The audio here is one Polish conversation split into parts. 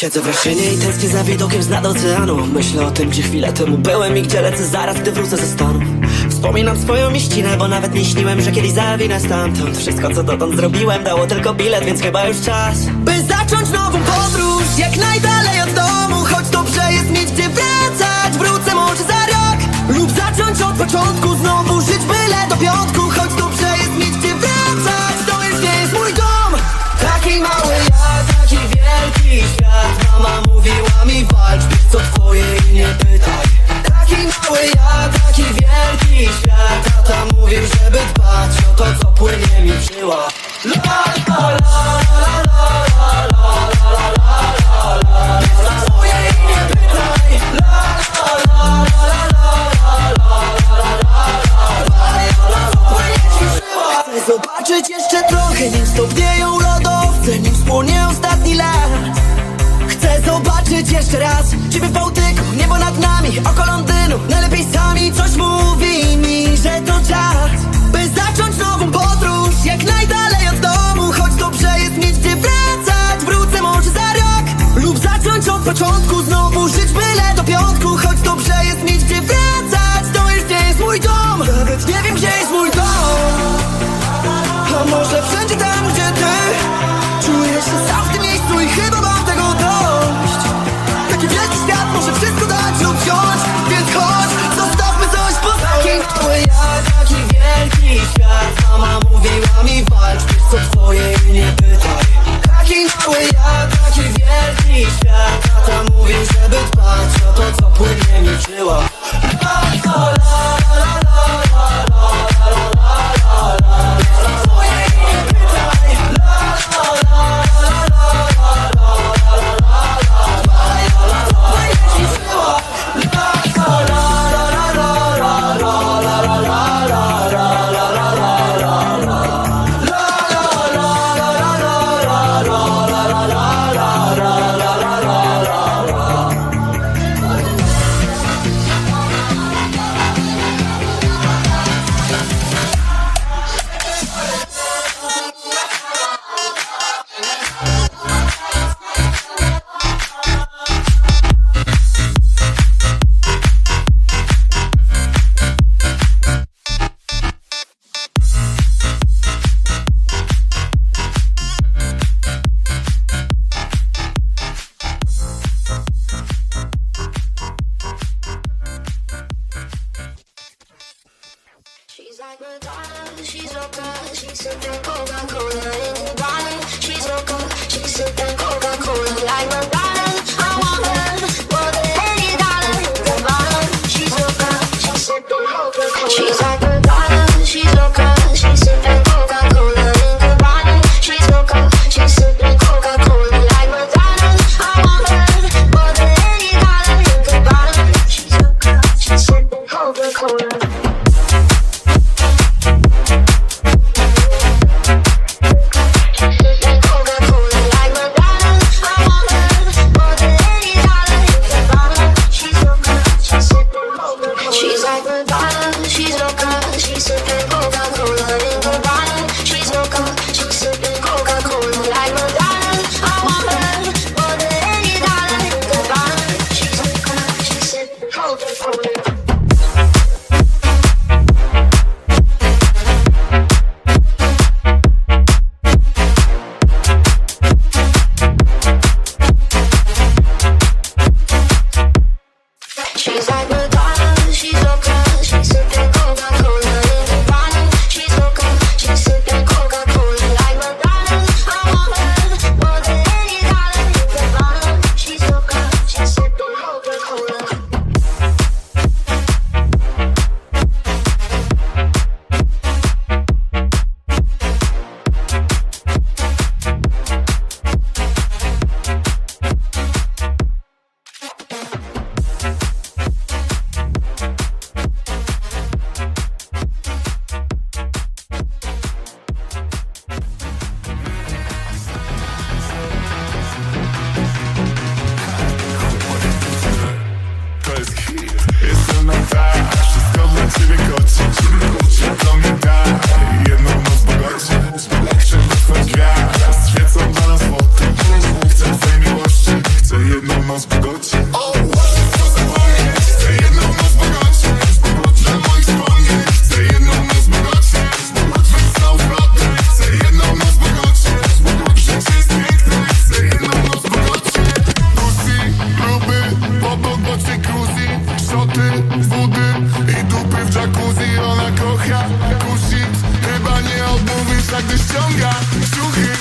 Siedzę w Raszynie i tęsknię za widokiem z nad oceanu. Myślę o tym, gdzie chwilę temu byłem i gdzie lecę zaraz, gdy wrócę ze Stanów Wspominam swoją mieścinę, bo nawet nie śniłem, że kiedyś zawinę stamtąd. Wszystko, co dotąd zrobiłem, dało tylko bilet, więc chyba już czas. By zacząć nową podróż, jak najdalej od domu. Choć dobrze jest mieć gdzie wracać, wrócę może za rok. Lub zacząć od początku, znowu żyć byle do piątku ouviu a me najlepiej sami Coś mówi mi, że to czas By zacząć nową podróż. Jak najdalej od domu Choć dobrze jest mieć gdzie wracać. Wrócę może za rok Lub zacząć od początku. Znowu żyć byle do piątku Choć dobrze jest mieć gdzie wracać. To nie jest mój dom Nawet nie wiem gdzie jest mój wyciąga ciuchy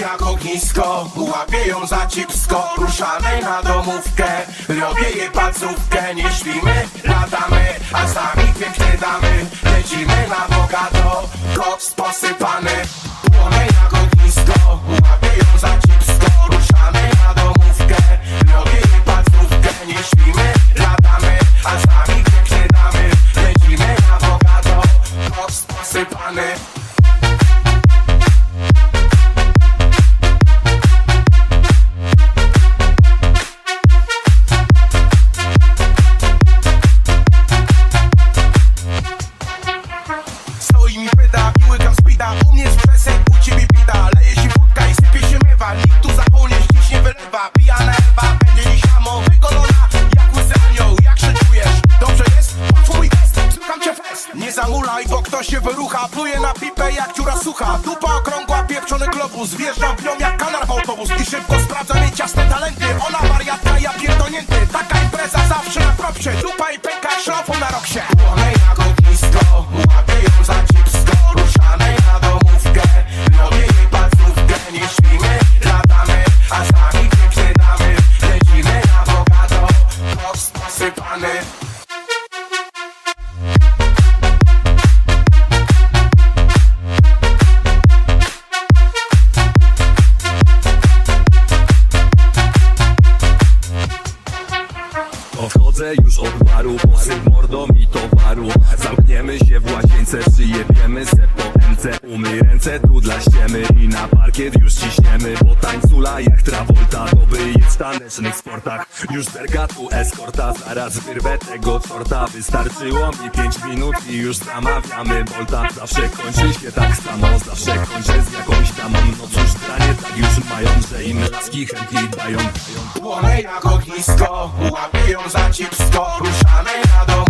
jak ognisko, łapię ją za cipsko Ruszamy na domówkę, robię jej pacówkę Nie śpimy, latamy, a sami pięknie damy Lecimy na bogato, koks posypany. Płonę jak ognisko, łapię ją za cipsko Ruszamy na domówkę, robię jej pacówkę Nie śpimy, latamy, a sami Odchodzę już od baru, posyp mordą i towaru. Zamkniemy się w łazience, przyjebiemy se po MC Umyj ręce tu dla ściemy i na parkiet już ciśniemy Bo tańcula jak Travolta, to jest w tanecznych sportach. Już zerga tu eskorta, zaraz wyrwę tego torta. Wystarczyło mi 5 minut i już zamawiamy Bolta. Zawsze kończy się tak samo, zawsze kończę z jakąś damą. No cóż, granie tak już mają, że im laski chętniej dają. Płonę jak ognisko Łapię ją za cipsko Ruszamy na domówkę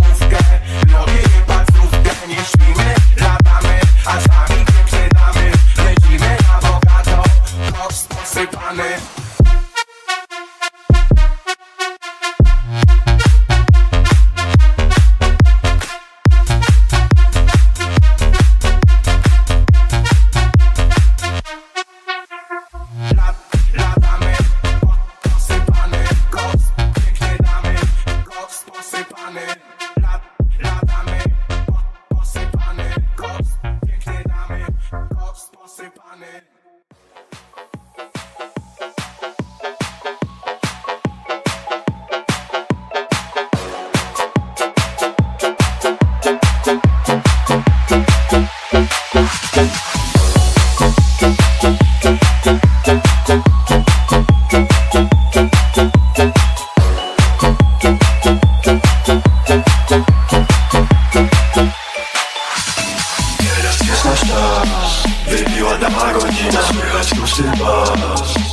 Dama godzina Słychać tłusty bas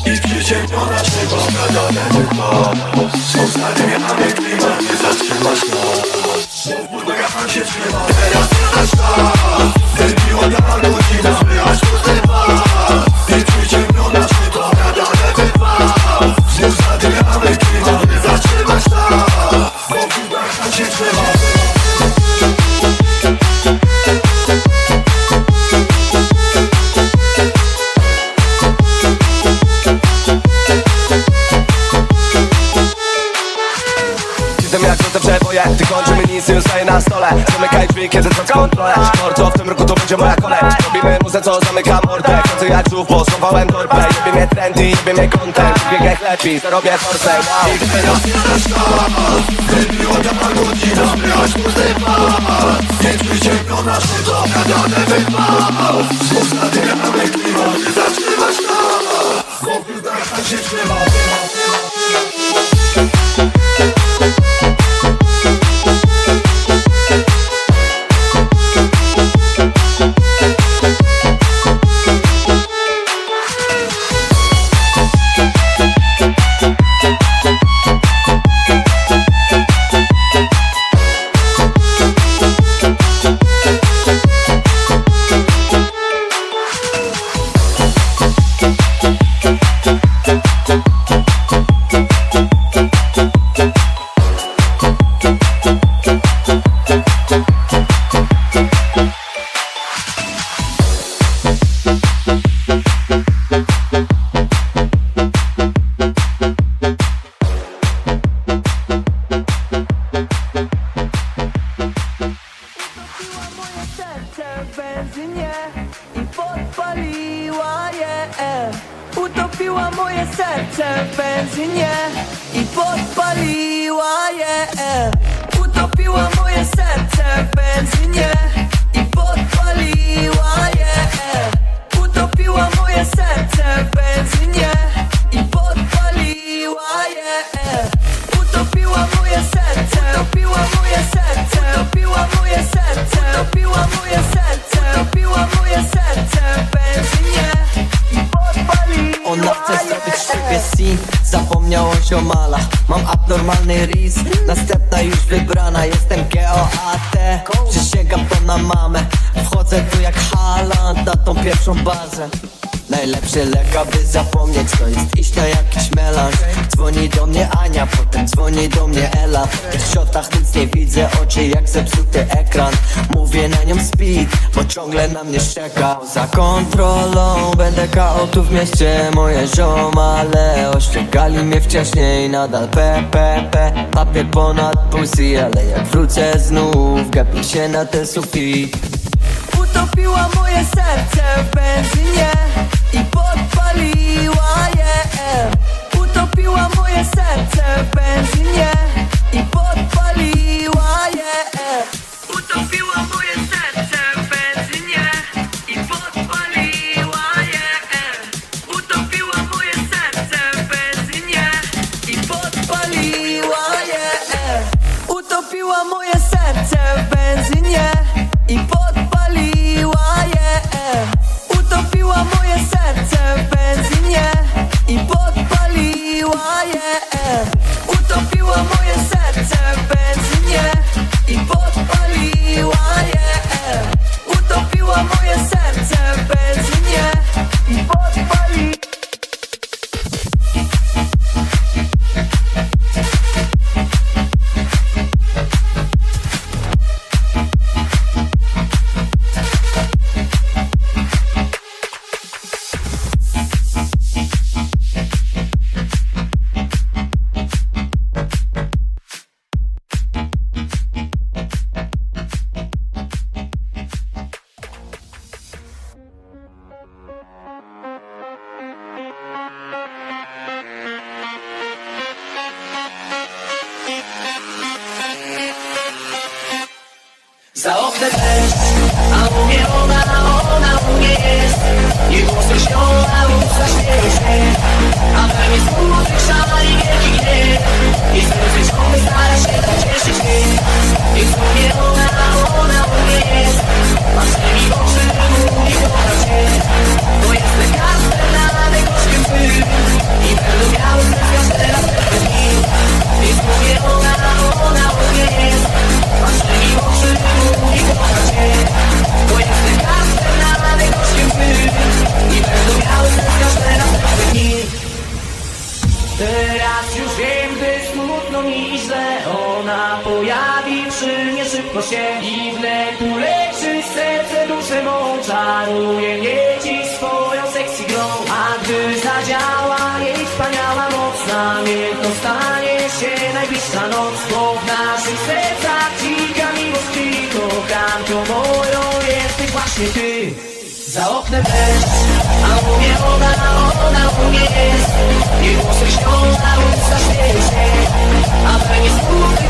I przyciemniona Gadane wypas Są zadymiany klimat Nie zatrzymasz nas butach pan się trzyma. Teraz nasz czas Wybiła dama godzina Słychać Wszyscy już staje na stole. Zamykaj drzwi, kiedy tracę kontrolę. Mordo, w tym roku to będzie moja kolej. Robimy muzę, co zamyka mordę. Kręcę jak żółw, bo schowałem torbę. Jebie mnie trendy, jebie mnie content. Biegaj lepiej, zarobię forsę, wow. moje Utopiła moje serce w benzynie z siebie scene Zapomniała o malach Mam abnormalny ris Następna już wybrana. Jestem G-O-A-T Przysięgam to na mamę. Wchodzę tu jak Haaland Na tą pierwszą bazę Najlepszy lek, aby zapomnieć To jest iść na jakiś melanż Dzwoni do mnie Ania Potem dzwoni do mnie Ela. W tych shotach nic nie widzę Oczy jak zepsuty ekran. Mówię na nią speed Bo ciągle na mnie szczeka. Za kontrolą Będę KO tu w mieście Moje ziomale Ościegali mnie wcześniej Nadal. PPP Papier ponad pussy Ale jak wrócę znów Gapi się na ten sufit. Utopiła moje serce w benzynie Utopiła moje serce w benzynie Mi źle ona pojawiwszy mnie szybko się I wnet uleczy serce duszę mą Czaruje mnie ci swoją sexy grą. A gdy zadziała jej wspaniała moc Na mnie to stanie się najbliższa noc. Bo w naszych sercach cika miłość i kocham to moją Jesteś właśnie ty. Za oknem deszcz, a u mnie ona, ona u mnie jest. I głosy śpią na się. A we